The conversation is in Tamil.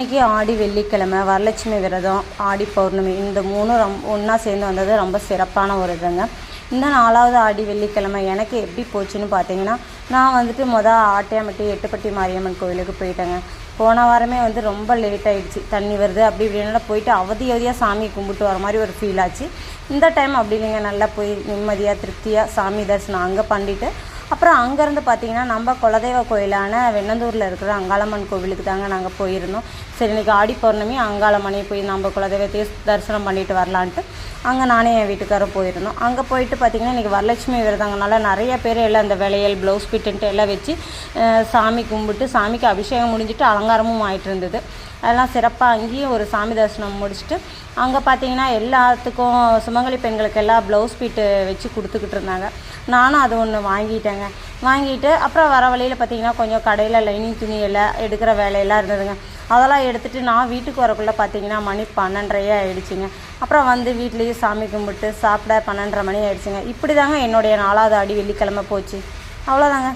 இன்றைக்கி ஆடி வெள்ளிக்கிழமை வரலட்சுமி விரதம் ஆடி பௌர்ணமி இந்த மூணும் ரொம் ஒன்றா சேர்ந்து வந்தது ரொம்ப சிறப்பான ஒரு இதுங்க. இந்த நாலாவது ஆடி வெள்ளிக்கிழமை எனக்கு எப்படி போச்சுன்னு பார்த்தீங்கன்னா நான் வந்துட்டு மொதல் ஆட்டியாம்பட்டி எட்டுப்பட்டி மாரியம்மன் கோயிலுக்கு போயிட்டேங்க. போன வாரமே வந்து ரொம்ப லேட் ஆகிடுச்சு தண்ணி வருது அப்படி இப்படினால போயிட்டு அவதி அவதியாக சாமி கும்பிட்டு வர மாதிரி ஒரு ஃபீல் ஆச்சு. இந்த டைம் அப்படி இல்லைங்க. நல்லா போய் நிம்மதியாக திருப்தியாக சாமி தரிசனம் அங்கே பண்ணிட்டு அப்புறம் அங்கேருந்து பார்த்தீங்கன்னா நம்ம குலதெய்வ கோயிலான வெண்ணந்தூரில் இருக்கிற அங்காளம்மன் கோவிலுக்கு தாங்க நாங்கள் போயிருந்தோம். சரி இன்றைக்கி ஆடி பௌர்ணமி அங்காளம்மனை போய் நம்ம குலதெய்வத்தையே தரிசனம் பண்ணிட்டு வரலான்ட்டு. அங்கே நானே என் வீட்டுக்காரரும் போயிருந்தோம். அங்கே போயிட்டு பார்த்தீங்கன்னா இன்றைக்கி வரலட்சுமி விரதங்கனால நிறைய பேர் எல்லாம் அந்த விளையல் ப்ளவுஸ் பிட்டுன்ட்டு எல்லாம் வச்சு சாமி கும்பிட்டு சாமிக்கு அபிஷேகம் முடிஞ்சிட்டு அலங்காரமும் ஆகிட்டு இருந்தது. அதெல்லாம் சிறப்பாக அங்கேயும் ஒரு சாமி தரிசனம் முடிச்சுட்டு அங்கே பார்த்தீங்கன்னா எல்லாத்துக்கும் சுமங்கலி பெண்களுக்கு எல்லாம் ப்ளவுஸ் பீட்டு வச்சு கொடுத்துக்கிட்டு இருந்தாங்க. நானும் அது ஒன்று வாங்கிட்டேங்க. வாங்கிட்டு அப்புறம் வர வழியில் பார்த்தீங்கன்னா கொஞ்சம் கடையில் லைனிங் துணி எல்லாம் எடுக்கிற வேலையெல்லாம் இருந்ததுங்க. அதெல்லாம் எடுத்துகிட்டு நான் வீட்டுக்கு வரக்குள்ளே பார்த்தீங்கன்னா மணி பன்னெண்டரையே ஆயிடுச்சுங்க. அப்புறம் வந்து வீட்லேயும் சாமி கும்பிட்டு சாப்பிட பன்னெண்டரை மணி ஆயிடுச்சுங்க. இப்படி தாங்க என்னுடைய நாலாவது அடி வெள்ளிக்கிழமை போச்சு. அவ்வளோதாங்க